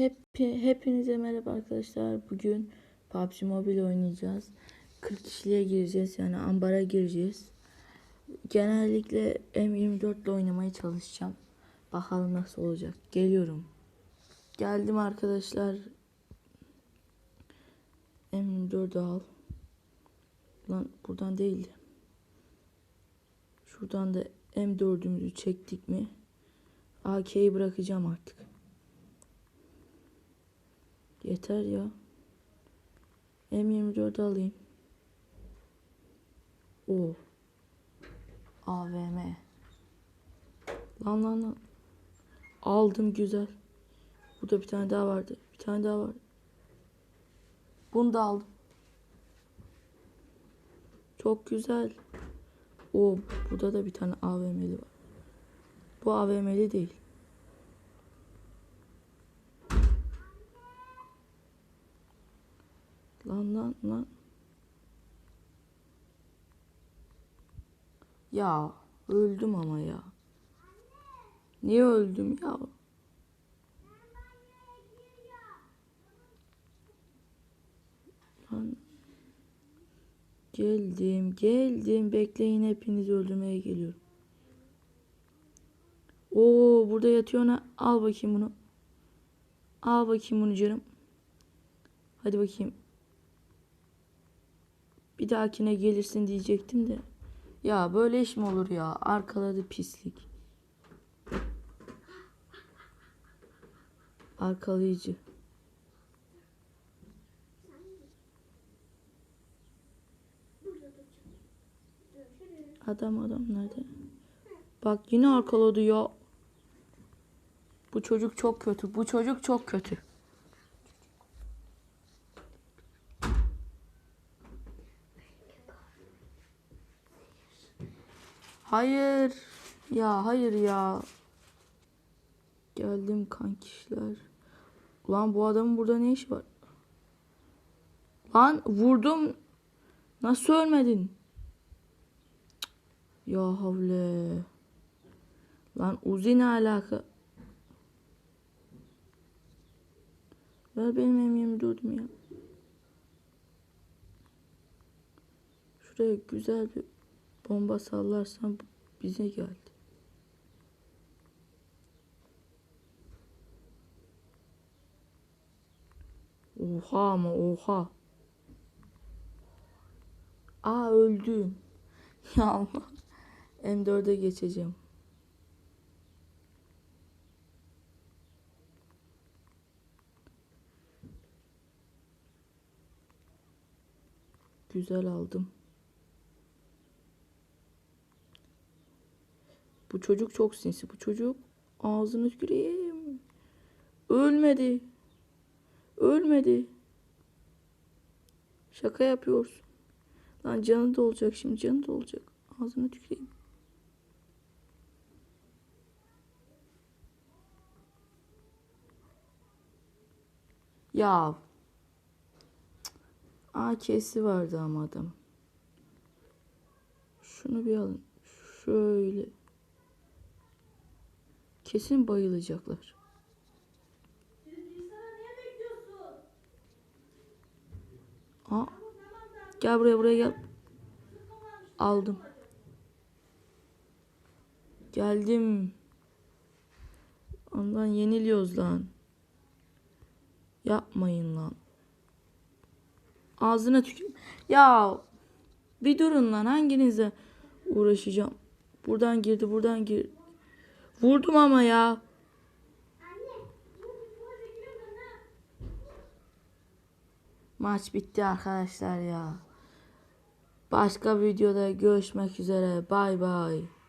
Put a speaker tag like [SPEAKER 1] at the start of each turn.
[SPEAKER 1] Hep, hepinize merhaba arkadaşlar. Bugün PUBG Mobile oynayacağız. 40 kişiliğe gireceğiz yani ambara gireceğiz. Genellikle M24 ile oynamaya çalışacağım. Bakalım nasıl olacak. Geliyorum. Geldim arkadaşlar. M24 al. Lan buradan değildi. Şuradan da M4'ümüzü çektik mi? AK'yi bırakacağım artık. Yeter ya. M24 alayım. O. AVM. Lan lan lan. Aldım güzel. Burada bir tane daha vardı. Bir tane daha var. Bunu da aldım. Çok güzel. O burada da bir tane AVM'li var. Bu AVM'li değil. Lan lan lan. Ya öldüm ama ya. Niye öldüm ya? Lan. Geldim, geldim. Bekleyin hepinizi öldürmeye geliyorum. Oo burada yatıyor ne? Al bakayım bunu. Al bakayım bunu canım. Hadi bakayım. Bir dahakine gelirsin diyecektim de. Ya böyle iş mi olur ya? Arkaladı pislik. Arkalayıcı. Adam adam nerede? Bak yine arkaladı ya. Bu çocuk çok kötü. Bu çocuk çok kötü. Hayır. Ya hayır ya. Geldim kankişler. Ulan bu adamın burada ne işi var? Lan vurdum. Nasıl ölmedin? Ya havle. Lan Uzi ne alaka? Ver benim M24'ümü ya. Şuraya güzel bir bomba sallarsan bize geldi. Oha ama oha. Aa öldüm. Ya Allah. M4'e geçeceğim. Güzel aldım. Bu çocuk çok sinsi. Bu çocuk ağzını tüküreyim. Ölmedi. Ölmedi. Şaka yapıyorsun. Lan canı da olacak şimdi. Canı da olacak. Ağzını tüküreyim. Ya. AK'si vardı ama adam. Şunu bir alın. Şöyle. Kesin bayılacaklar. Aa. Gel buraya buraya gel. Aldım. Geldim. Ondan yeniliyoruz lan. Yapmayın lan. Ağzına tükür. Ya bir durun lan hanginize uğraşacağım. Buradan girdi buradan gir. Vurdum ama ya. Maç bitti arkadaşlar ya. Başka videoda görüşmek üzere. Bay bay.